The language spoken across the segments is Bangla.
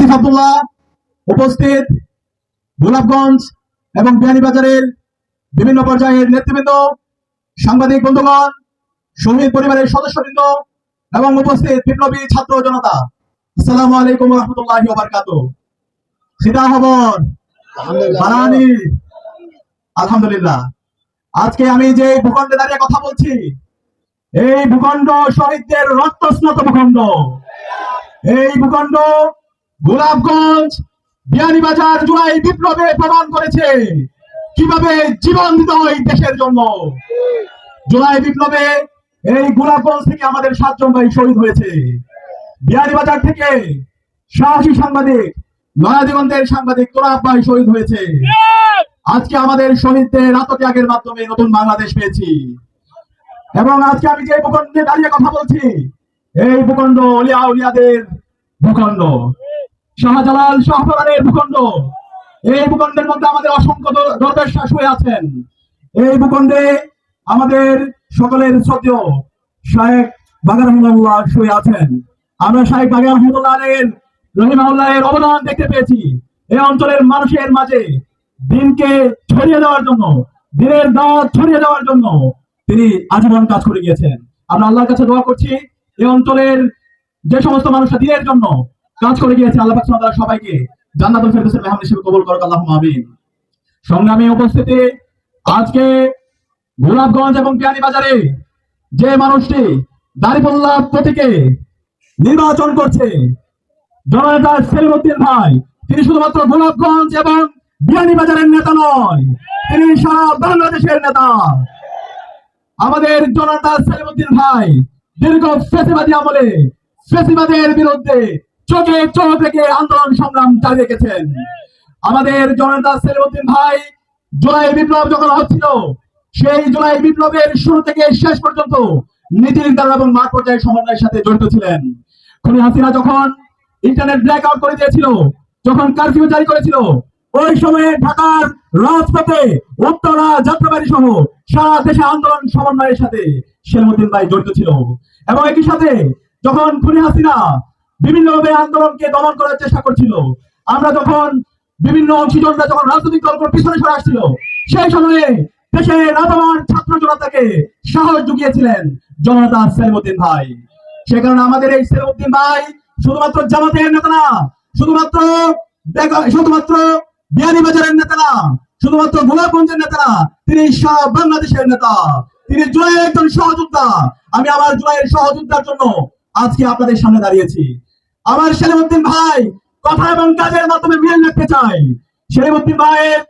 আসিফ আব্দুল্লাহ উপস্থিত গোলাপগঞ্জ এবং বিয়ানীবাজারের বিভিন্ন পর্যায়ের নেতৃবৃন্দ, সাংবাদিক বন্ধুগণ শহীদ পরিবারের সদস্যবৃন্দ এবং উপস্থিত বিপ্লবী ছাত্র জনতা, আসসালামু আলাইকুম রহমতুল্লাহ বারকাত। খবর বানানি আলহামদুলিল্লাহ। আজকে আমি যে ভূখণ্ডে দাঁড়িয়ে কথা বলছি, এই ভূখণ্ড শহীদদের রক্তস্নাত ভূখণ্ড। এই ভূখণ্ড গোলাপগঞ্জ, বিয়ানীবাজার বিপ্লবে প্রমাণ করেছে কীভাবে জীবন দিতে হয় দেশের জন্য। বিপ্লবে এই গোলাপগঞ্জ থেকে আমাদের সাতজন ভাই শহীদ হয়েছে। থেকে সাহসী সাংবাদিক নয়া দিগন্তের সাংবাদিক ভাই শহীদ হয়েছে। আজকে আমাদের শহীদদের আত্মত্যাগের মাধ্যমে নতুন বাংলাদেশ পেয়েছি। এবং আজকে আমি যে ভূখণ্ডে দাঁড়িয়ে কথা বলছি, এই ভূখণ্ড অলিয়া উলিয়াদের ভূখণ্ড। শাহজালাল শাহপরানের ভূখণ্ড। এই ভূখণ্ডের মধ্যে আমাদের অসংখ্য দরবেশ শাস হয়ে আছেন। এই ভূখণ্ডে আমাদের সকলের শ্রদ্ধেয় শায়েক বাগার রহমাল্লাহ শুয়ে আছেন। আমরা শাহেক বাগার রহমতুল্লাহ আলের রহিমাউল্লাহের অবদান দেখতে পেয়েছি। এই অঞ্চলের মানুষের মাঝে দিনকে ছড়িয়ে দেওয়ার জন্য, দিনের দাওয়াত ছড়িয়ে দেওয়ার জন্য তিনি আজীবন কাজ করে গিয়েছেন। আমরা আল্লাহর কাছে দোয়া করছি এই অঞ্চলের যে সমস্ত মানুষরা দিনের জন্য কাজ করে গিয়েছে আল্লাহ পাক সবাইকে। জান্নাতুল ফেরদৌসের মেহমান হিসেবে কবুল করুক আমিন। উপস্থিতি আজকে গোলাপগঞ্জ এবং বিয়ানীবাজারে যে মানুষটি প্রতীকে নির্বাচন করছে, জননেতা ভাই, তিনি শুধুমাত্র গোলাপগঞ্জ এবং বিয়ানীবাজারের নেতা নয়, তিনি সারা বাংলাদেশের নেতা। আমাদের জনতা সেলিমউদ্দিন ভাই দীর্ঘ ফেসিবাদী আমলে, ফেসিবাদের বিরুদ্ধে চোখে চোখ রেখে আন্দোলন সংগ্রাম চালিয়ে রেখেছেন। আমাদের জনতা সেলিমউদ্দিন ভাই জুলাই বিপ্লব যখন হচ্ছিল, সেই জুলাই বিপ্লবের শুরু থেকে শেষ পর্যন্ত নীতি নির্ধারণ এবং মাঠ পর্যায়ের সমন্বয়ের সাথে জড়িত ছিলেন। খুনি হাসিনা যখন ইন্টারনেট ব্ল্যাক আউট করে দিয়েছিল, যখন কারফিউ জারি করেছিল, ওই সময়ে ঢাকার রাজপথে উত্তরা যাত্রাবাড়ি সহ সারা দেশে আন্দোলন সমন্বয়ের সাথে সেলিমুদ্দিন ভাই জড়িত ছিল। এবং একই সাথে যখন খুনি হাসিনা বিভিন্নভাবে আন্দোলনকে দমন করার চেষ্টা করছিল। আমরা যখন বিভিন্ন অংশীজনরা যখন রাজনৈতিক দলগুলোর পিছনে সরে আসছিল, সেই সময়ে দেশের রাজমান ছাত্র জনতাকে সাহস জুগিয়েছিলেন জনতা সেলিমুদ্দিন ভাই। সে কারণে আমাদের এই সেলিমুদ্দিন ভাই শুধুমাত্র জামাতের নেতা না, শুধুমাত্র শুধুমাত্র বিয়ানীবাজারের নেতা না, শুধুমাত্র গোলাপগঞ্জের নেতা তিনি সারা বাংলাদেশের নেতা। তিনি জুলাইয়ের একজন সহযোদ্ধা। আমি আমার জুলাইয়ের সহযোদ্ধার জন্য আজকে আপনাদের সামনে দাঁড়িয়েছি। আমার সেলিমুদ্দিন ভাই, কথা এবং কাজের মাধ্যমে মিল রাখতে চাই সেলিমুদ্দিন ভাইয়ের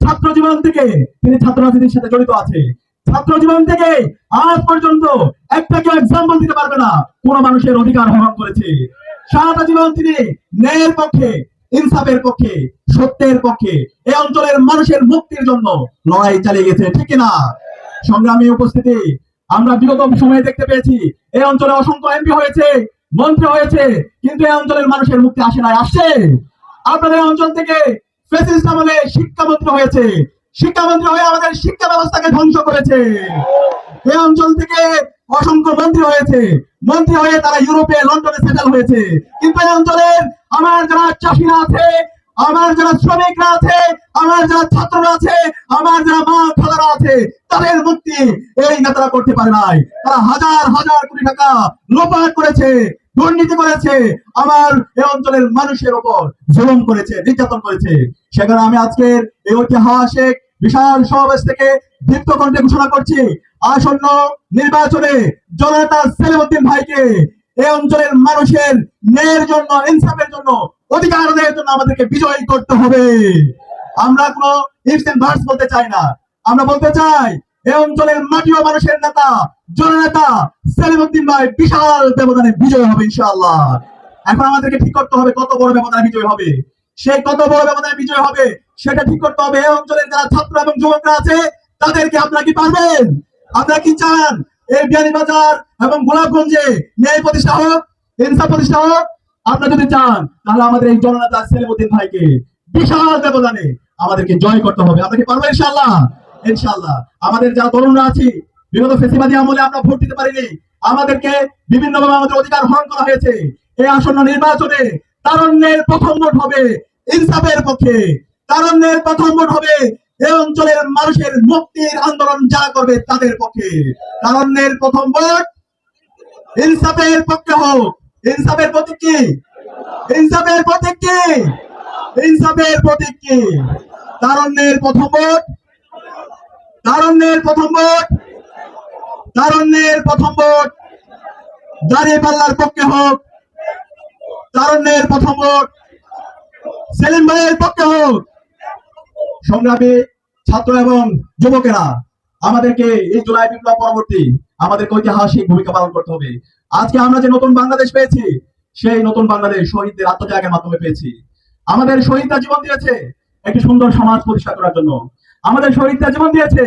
ছাত্র জীবন থেকে তিনি ছাত্র রাজনীতির সাথে জড়িত আছে। ছাত্র জীবন থেকে আজ পর্যন্ত একটা কেউ এক্সাম্পল দিতে পারবে না, কোন মানুষের অধিকার হরণ করেছে। সারাটা জীবন তিনি ন্যায়ের পক্ষে, ইনসাফের পক্ষে, সত্যের পক্ষে, এই অঞ্চলের মানুষের মুক্তির জন্য লড়াই চালিয়ে গেছে, ঠিক না সংগ্রামী উপস্থিতি, আমরা বিগত সময়ে দেখতে পেয়েছি, এই অঞ্চলে অসংখ্য এমপি হয়েছে। মন্ত্রী হয়েছে, কিন্তু এই অঞ্চলের মানুষের মুক্তি আসে নাই, আসছে। আপনাদের অঞ্চল থেকে আমলে শিক্ষামন্ত্রী হয়েছে। শিক্ষামন্ত্রী হয়ে আমাদের শিক্ষা ব্যবস্থাকে ধ্বংস করেছে। এই অঞ্চল থেকে অসংখ্য মন্ত্রী হয়েছে। মন্ত্রী হয়ে তারা ইউরোপে, লন্ডনে সেটেল হয়েছে। কিন্তু এই অঞ্চলের আমার যারা চাষিরা আছে আমার যারা শ্রমিকরা আছে, আমার যারা ছাত্ররা আছে, আমার যারা মা খালারা আছে, তাদের মুক্তি এই নেতারা করতে পারে নাই। তারা হাজার হাজার কোটি টাকা লোপাট করেছে, দুর্নীতি করেছে, আমার এই অঞ্চলের মানুষের উপর জুলুম করেছে, নির্যাতন করেছে। সেখানে আমি আজকের এই ঐতিহাসিক বিশাল সমাবেশ থেকে দীপ্ত কণ্ঠে ঘোষণা করছি, আসন্ন নির্বাচনে জনতা সেলিমুদ্দিন ভাইকে এই অঞ্চলের মানুষের ন্যায়ের জন্য, ইনসাফের জন্য অধিকার আদায়ের জন্য আমাদেরকে বিজয়ী করতে হবে। আমরা কোনো ইফস ভার্স বলতে চাই না। আমরা বলতে চাই এই অঞ্চলের মাটি ও মানুষের নেতা, জননেতা সেলিমুদ্দিন ভাই বিশাল ব্যবধানে বিজয় হবে ইনশাআল্লাহ। এখন আমাদেরকে ঠিক করতে হবে কত বড় ব্যবধানে বিজয় হবে। সেই কত বড় ব্যবধানে বিজয় হবে, সেটা ঠিক করতে হবে। এই অঞ্চলের যারা ছাত্র এবং যুবকরা আছে, তাদেরকে আপনারা কি পারবেন? আপনারা কি চান? এই বিয়ানীবাজার এবং গোলাপগঞ্জে ন্যায় প্রতিষ্ঠা হোক, ইনসাফ প্রতিষ্ঠা হোক আপনারা যদি চান, তাহলে আমাদের এই জননেতা সেলিমুদ্দিন ভাইকে বিশাল ব্যবধানে আমাদেরকে জয় করতে হবে। আমরা কি পারব ইনশাআল্লাহ? ইনশাআল্লাহ। আমাদের যারা তরুণরা আছি, বিগত ফেসিবাদী আমলে আমরা ভোট দিতে পারিনি। আমাদেরকে বিভিন্ন ভাবে আমাদের অধিকার হরণ করা হয়েছে। এই আসন্ন নির্বাচনে তারণ্যের প্রথম ভোট হবে ইনসাফের পক্ষে। তারণ্যের প্রথম ভোট হবে এই অঞ্চলের মানুষের মুক্তির আন্দোলন যারা করবে তাদের পক্ষে। তারণ্যের প্রথম ভোট ইনসাফের পক্ষে হোক। ইনসাফের প্রতীক কি? ইনসাফের প্রতীক কি? ইনসাফের প্রতীক কি? তারণ্যের প্রথম ভোট। তারণ্যের প্রথম ভোট। তারণ্যের প্রথম ভোট। দাঁড়িয়ে পাল্লার পক্ষে হোক। তারণ্যের প্রথম ভোট। সেলিম ভাইয়ের পক্ষে হোক। সংগ্রামী ছাত্র এবং যুবকেরা, আমাদেরকে এই জুলাই বিপ্লব পরবর্তী আমাদেরকে ঐতিহাসিক ভূমিকা পালন করতে হবে। আজকে আমরা যে নতুন বাংলাদেশ পেয়েছি, সেই নতুন বাংলাদেশ শহীদদের আত্মত্যাগের মাধ্যমে পেয়েছি। আমাদের শহীদরা জীবন দিয়েছে একটি সুন্দর সমাজ প্রতিষ্ঠা করার জন্য। আমাদের শহীদরা জীবন দিয়েছে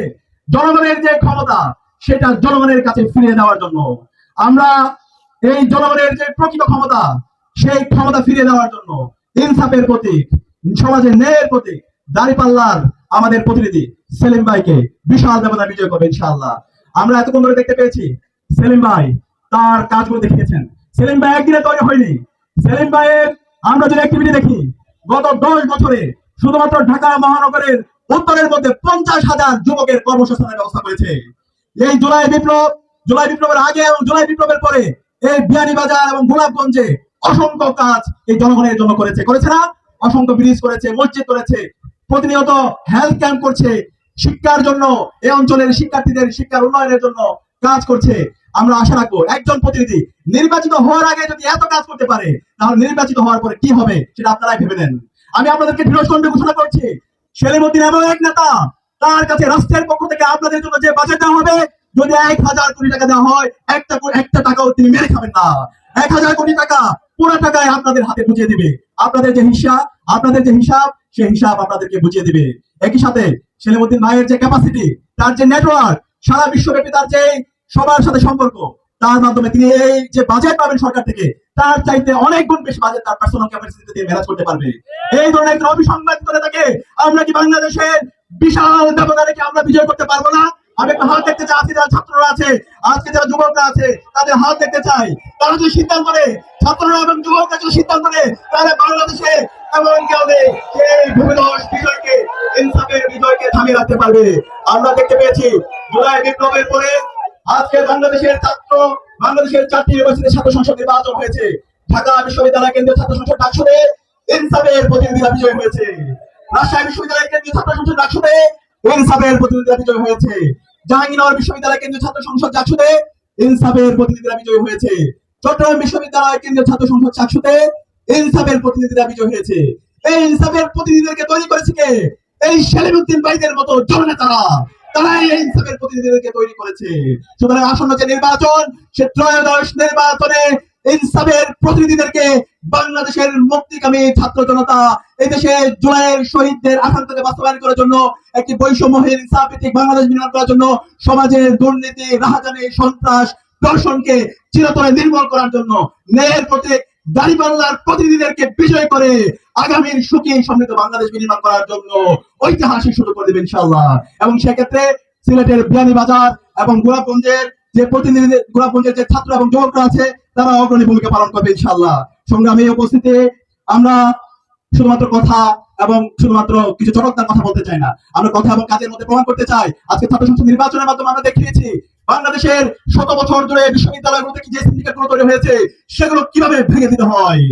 জনগণের যে ক্ষমতা, সেটা জনগণের কাছে ফিরিয়ে দেওয়ার জন্য। আমরা এই জনগণের যে প্রকৃত ক্ষমতা, সেই ক্ষমতা ফিরিয়ে দেওয়ার জন্য ইনসাফের প্রতীক সমাজের ন্যায়ের প্রতীক, দাঁড়িপাল্লার আমাদের প্রতিনিধি সেলিম ভাইকে বিশাল ব্যবধান বিজয় করবে ইনশাআল্লাহ। আমরা এতক্ষণ ধরে দেখতে পেয়েছি, সেলিম ভাই তার কাজগুলো দেখিয়েছেন। সেলিম ভাই একদিনে তৈরি হয়নি। সেলিম ভাইয়ের আমরা যদি অ্যাক্টিভিটি দেখি, গত দশ বছরে শুধুমাত্র ঢাকা মহানগরের উত্তরের মধ্যে পঞ্চাশ হাজার যুবকের কর্মসংস্থানের ব্যবস্থা করেছে। এই জুলাই বিপ্লব, জুলাই বিপ্লবের আগে এবং জুলাই বিপ্লবের পরে এই বিয়ানীবাজার এবং গোলাপগঞ্জে অসংখ্য কাজ এই জনগণের জন্য করেছে। করেছে না? অসংখ্য ব্রিজ করেছে, মসজিদ করেছে, প্রতিনিয়ত হেলথ ক্যাম্প করছে, শিক্ষার জন্য এই অঞ্চলের শিক্ষার্থীদের শিক্ষার উন্নয়নের জন্য কাজ করছে। আমরা আশা রাখব একজন প্রতিনিধি নির্বাচিত হওয়ার আগে যদি এত কাজ করতে পারে, তাহলে নির্বাচিত হওয়ার পরে কি হবে সেটা আপনারাই ভেবে নেন। আমি আপনাদেরকে দৃঢ় ঘোষণা করছি, সেলিমুদ্দিন এমন এক নেতা, তার কাছে রাষ্ট্রের পক্ষ থেকে আপনাদের জন্য যে বাজেট দেওয়া হবে, যদি এক হাজার কোটি টাকা দেওয়া হয়, একটা একটা টাকাও তিনি মেরে খাবেন না। এক হাজার কোটি টাকা পুরো টাকায় আপনাদের হাতে বুঝিয়ে দিবে। আপনাদের যে হিসাব আপনাদের যে হিসাব, সেই হিসাব আপনাদেরকে বুঝিয়ে দিবে। একই সাথে সেলিমুদ্দিন ভাইয়ের যে ক্যাপাসিটি তার যে নেটওয়ার্ক সারা বিশ্বব্যাপী তার যে সবার সাথে সম্পর্ক। তার মাধ্যমে তিনি এই যে বাজেট পাবেন সরকার থেকে, তার চাইতে অনেক গুণ বেশি বাজেট তার পার্সোনাল ক্যাপাসিটি দিয়ে ম্যানেজ করতে পারবে। এই ধরনের একজন অভিসংবাদ করে থাকে আমরা কি বাংলাদেশের বিশাল ব্যবধানে কি আমরা বিজয় করতে পারব না? আমি একটা হাত দেখতে চাই ছাত্ররা আছে, আজকে যারা যুবকরা আছে, তাদের হাত দেখতে চাই। তারা যদি সিদ্ধান্ত নেয়, ছাত্ররা এবং যুবকরা যদি সিদ্ধান্ত নেয়, তাহলে বাংলাদেশে এমন কি হবে সেই বিজয়কে, ইনসাফের বিজয়কে থামিয়ে রাখতে পারবে। আমরা দেখতে পেয়েছি, জুলাই বিপ্লবের পরে আজকে বাংলাদেশের ছাত্র, বাংলাদেশের চারটি ইউনিভার্সিটির ছাত্র সংসদ নির্বাচন হয়েছে। ঢাকা বিশ্ববিদ্যালয় কেন্দ্রীয় ছাত্র সংসদ ডাকসুদে ইনসাফের প্রতিনিধিরা বিজয় হয়েছে। রাজশাহী বিশ্ববিদ্যালয় কেন্দ্রীয় ছাত্র সংসদ ডাকসুদে ইনসাফের প্রতিনিধিরা বিজয় হয়েছে। জাহাঙ্গীরনগর বিশ্ববিদ্যালয় কেন্দ্রীয় ছাত্র সংসদ ডাকসুদে ইনসাফের প্রতিনিধিরা বিজয় হয়েছে। চট্টগ্রাম বিশ্ববিদ্যালয় কেন্দ্রীয় ছাত্র সংসদ চাকসুতে ইনসাফের প্রতিনিধিরা বিজয় হয়েছে। এই ইনসাফের প্রতিনিধিদেরকে তৈরি করেছে কে? এই সেলিমুদ্দিন ভাইদের মতো জননেতারা। তারাই এই ইনসাফের প্রতিনিধিদেরকে তৈরি করেছে। সুতরাং আসন্ন যে নির্বাচন, সে ত্রয়োদশ নির্বাচনে ইনসাফের প্রতিনিধিদেরকে বাংলাদেশের মুক্তিকামী ছাত্র জনতা জুলাইয়ের শহীদদের আকাঙ্ক্ষাকে বাস্তবায়ন করার জন্য একটি বৈষম্যহীন বাংলাদেশ নির্মাণ করার জন্য সমাজের দুর্নীতি, রাহাজানি, সন্ত্রাস, দর্শনকে চিরতরে নির্মূল করার জন্য ন্যায়ের প্রতীক দাঁড়িপাল্লার প্রতিনিধিদেরকে বিজয় করে আগামীর সুখী সমৃদ্ধ বাংলাদেশ বিনির্মাণ করার জন্য ঐতিহাসিক শুরু করে দেবে ইনশাল্লাহ এবং সেক্ষেত্রে সিলেটের বিয়ানীবাজার এবং গোলাপগঞ্জের যে প্রতিনিধি গোলাপগঞ্জের যে ছাত্র এবং যুবকরা আছে, তারা অগ্রণী ভূমিকা পালন করবে ইনশাল্লাহ সংগ্রামে উপস্থিতি, আমরা শুধুমাত্র কথা এবং শুধুমাত্র কিছু চটকদার কথা বলতে চাই না। আমরা কথা এবং কাজের মধ্যে প্রমাণ করতে চাই। আজকে ছাত্র সংসদ নির্বাচনের মাধ্যমে আমরা দেখিয়েছি বাংলাদেশের শত বছর ধরে বিশ্ববিদ্যালয়গুলো থেকে যে সিন্ডিকেটগুলো তৈরি হয়েছে, সেগুলো কীভাবে ভেঙে দিতে হয়?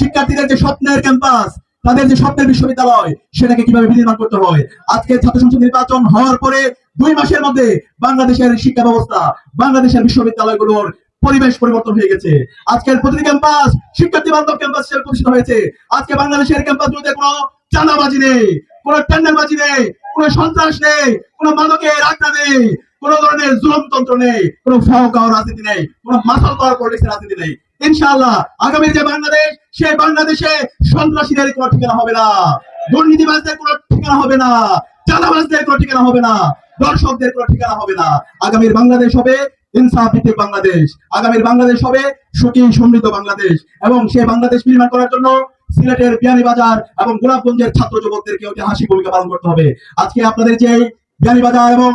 শিক্ষার্থীদের যে স্বপ্নের ক্যাম্পাস তাদের যে স্বপ্নের বিশ্ববিদ্যালয়, সেটাকে কীভাবে বিনির্মাণ করতে হয়? আজকে ছাত্র সংসদ নির্বাচন হওয়ার পরে দুই মাসের মধ্যে বাংলাদেশের শিক্ষা ব্যবস্থা, বাংলাদেশের বিশ্ববিদ্যালয়গুলোর পরিবেশ পরিবর্তন হয়ে গেছে। আজকের প্রতিটি ক্যাম্পাস শিক্ষার্থী বান্ধব ক্যাম্পাস হিসেবে প্রতিষ্ঠিত হয়েছে। আজকে বাংলাদেশের ক্যাম্পাসগুলোতে কোনো চাঁদাবাজি নেই, কোনো টেন্ডারবাজি নেই, কোনো সন্ত্রাস নেই, কোনো মাদকের আড্ডা নেই। কোন ধরনের জুলমতন্ত্র নেই, কোন ফাওকাও রাজনীতি নেই, কোন মাসাল পাওয়ার পলিটিক্স রাজনীতি নেই। ইনশাআল্লাহ আগামীর যে বাংলাদেশ, সেই বাংলাদেশে সন্ত্রাসীদের কোনো ঠিকানা হবে না, দুর্নীতিবাজদের কোনো ঠিকানা হবে না, চাঁদাবাজদের কোনো ঠিকানা হবে না, দর্শকদের কোনো ঠিকানা হবে না। আগামীর বাংলাদেশ হবে ইনসাফ বাংলাদেশ, আগামীর বাংলাদেশ হবে সুখী, সমৃদ্ধ বাংলাদেশ এবং সেই বাংলাদেশ নির্মাণ করার জন্য সিলেটের বিয়ানীবাজার এবং গোলাপগঞ্জের ছাত্র যুবকদেরকে ঐতিহাসিক ভূমিকা পালন করতে হবে। আজকে আপনাদের যে বিয়ানীবাজার এবং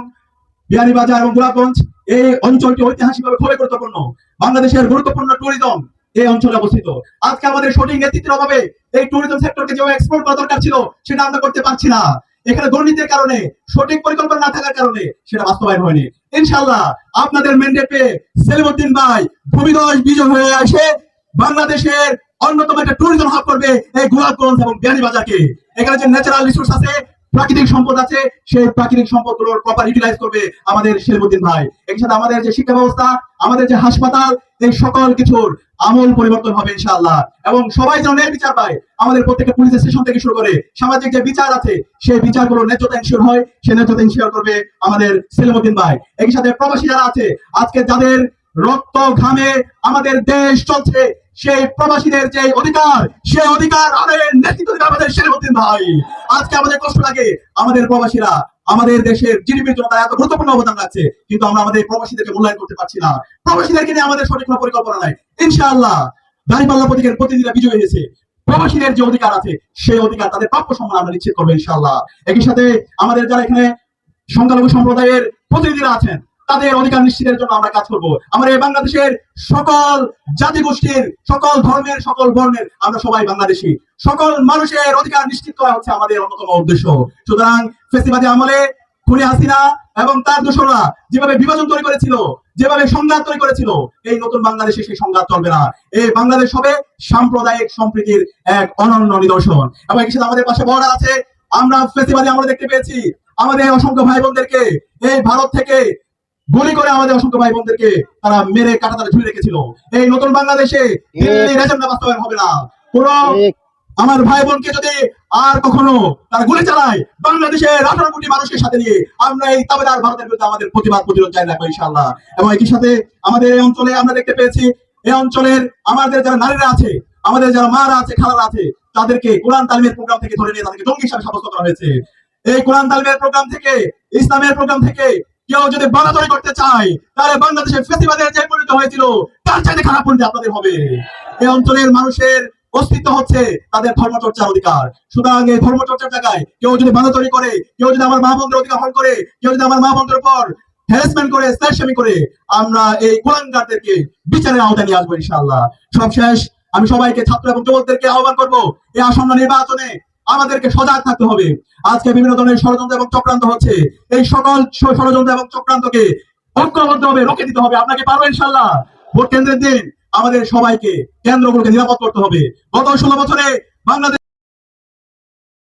বিয়ানীবাজার এবং গোলাপগঞ্জ, এই অঞ্চলটি ঐতিহাসিকভাবে খুবই গুরুত্বপূর্ণ। বাংলাদেশের গুরুত্বপূর্ণ ট্যুরিজম এই অঞ্চলে অবস্থিত। আজকে আমাদের সঠিক নেতৃত্বের অভাবে এই ট্যুরিজম সেক্টরকে যেভাবে এক্সপ্লোর করা দরকার ছিল, সেটা আমরা করতে পারছি না। এখানে দুর্নীতির কারণে, সঠিক পরিকল্পনা না থাকার কারণে সেটা বাস্তবায়ন হয়নি। ইনশাল্লাহ আপনাদের ম্যান্ডেট পেয়ে সেলিমুদ্দিন ভাই ভূমিদশ বিজয় হয়ে আসে। বাংলাদেশের অন্যতম একটা ট্যুরিজম হাব করবে এই গোলাপগঞ্জ এবং বিয়ানীবাজারকে এখানে যে ন্যাচারাল রিসোর্স আছে প্রাকৃতিক সম্পদ আছে, সেই প্রাকৃতিক সম্পদগুলোর প্রপার ইউটিলাইজ করবে আমাদের সেলিমুদ্দিন ভাই। এর সাথে আমাদের যে শিক্ষা ব্যবস্থা, আমাদের যে হাসপাতাল, এই সকল কিছুর আমূল পরিবর্তন হবে ইনশাআল্লাহ। এবং সবাই যেন ন্যায় বিচার পায়, আমাদের প্রত্যেকটা পুলিশ স্টেশন থেকে শুরু করে সামাজিক যে বিচার আছে, সেই বিচারগুলো ন্যায্যতা ইনশিওর হয় সেই ন্যায্যতা ইনশিওর করবে আমাদের সেলিমুদ্দিন ভাই। এর সাথে প্রবাসী যারা আছে, আজকে যাদের রক্ত ঘামে আমাদের দেশ চলছে সেই প্রবাসীদের যে অধিকার, সেই অধিকার আমাদের নেতৃত্ব আমাদের সেলিমুদ্দিন ভাই। আজকে আমাদের কষ্ট লাগে, আমাদের প্রবাসীরা, আমাদের দেশের জিডিপির জন্য এত গুরুত্বপূর্ণ অবদান রাখছে, কিন্তু আমরা আমাদের প্রবাসীদেরকে মূল্যায়ন করতে পারছি না। প্রবাসীদেরকে নিয়ে আমাদের সঠিক কোনো পরিকল্পনা নাই। ইনশাআল্লাহ, দাঁড়িপাল্লা প্রতীকের প্রতিনিধিরা বিজয় হয়েছে। প্রবাসীদের যে অধিকার আছে, সেই অধিকার তাদের প্রাপ্য সম্মান আমরা নিশ্চিত করব ইনশাআল্লাহ। একই সাথে আমাদের যারা এখানে সংখ্যালঘু সম্প্রদায়ের প্রতিনিধিরা আছেন তাদের অধিকার নিশ্চিতের জন্য আমরা কাজ করব। আমরা এই বাংলাদেশের সকল জাতি গোষ্ঠীর সকল ধর্মের, সকল বর্ণের আমরা সবাই বাংলাদেশি। সকল মানুষের অধিকার নিশ্চিত করা হচ্ছে আমাদের অন্যতম উদ্দেশ্য। সুতরাং ফেসিবাদী আমলে খুনি হাসিনা এবং তার দোসররা যেভাবে বিভাজন তৈরি করেছিল, যেভাবে সংঘাত তৈরি করেছিল, এই নতুন বাংলাদেশে সেই সংঘাত চলবে না। এই বাংলাদেশ হবে সাম্প্রদায়িক সম্প্রীতির এক অনন্য নিদর্শন। এবং একই সাথে আমাদের পাশে বর্ডার আছে। আমরা ফেসিবাদী আমরা দেখতে পেয়েছি। আমাদের অসংখ্য ভাই বোনদেরকে এই ভারত থেকে গুলি করে আমাদের অসংখ্য ভাই বোনদেরকে তারা মেরে কাটা তারা ঝুলে রেখেছিল। এই নতুন বাংলাদেশে দিল্লির এজেন্ডা বাস্তবায়ন হবে না। কোন আমার ভাই বোনকে যদি আর কখনো তারা গুলি চালায় বাংলাদেশের আঠারো কোটি মানুষের সাথে নিয়ে আমরা এই তাবেদার ভারতের বিরুদ্ধে আমাদের প্রতিবাদ প্রতিরোধ জারি রাখব ইনশাআল্লাহ। এবং একই সাথে আমাদের এই অঞ্চলে আমরা দেখতে পেয়েছি এই অঞ্চলের আমাদের যারা নারীরা আছে আমাদের যারা মারা আছে খালারা আছে তাদেরকে কোরআন তালিমের প্রোগ্রাম থেকে ধরে নিয়ে তাদেরকে জঙ্গি হিসাবে সাব্যস্ত করা হয়েছে। এই কোরআন তালিমের প্রোগ্রাম থেকে ইসলামের প্রোগ্রাম থেকে কেউ যদি বাড়াতড়ি করতে চায়, তাহলে বাংলাদেশে ফেসিবাদের যে পরিণত হয়েছিল, তার চাইতে খারাপ পরিণতি আপনাদের হবে। এই অঞ্চলের মানুষের অস্তিত্ব হচ্ছে তাদের ধর্মচর্চার অধিকার। সুতরাং এই ধর্মচর্চার জায়গায় কেউ যদি বাড়াতড়ি করে, কেউ যদি আমার মা বোনদের অধিকার হরণ করে, কেউ যদি আমার মা বোনদের উপর হ্যারাসমেন্ট করে স্ল্যাশামি করে, আমরা এই কুলাঙ্গারদেরকে বিচারের আওতায় নিয়ে আসব ইনশাআল্লাহ। সবশেষ আমি সবাইকে ছাত্র এবং যুবকদেরকে আহ্বান করব, এই আসন্ন নির্বাচনে আমাদেরকে সজাগ থাকতে হবে। আজকে বিভিন্ন ধরনের ষড়যন্ত্র এবং চক্রান্ত হচ্ছে। এই সকল ষড়যন্ত্র এবং চক্রান্তকে ঐক্যবদ্ধ হবে রোকে দিতে হবে। আপনাকে পারব ইনশাল্লাহ ভোট কেন্দ্রের দিন আমাদের সবাইকে কেন্দ্রগুলোকে নিরাপদ করতে হবে। গত ষোলো বছরে বাংলাদেশ